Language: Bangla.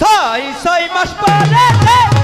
ছয় ছয় মাস পরে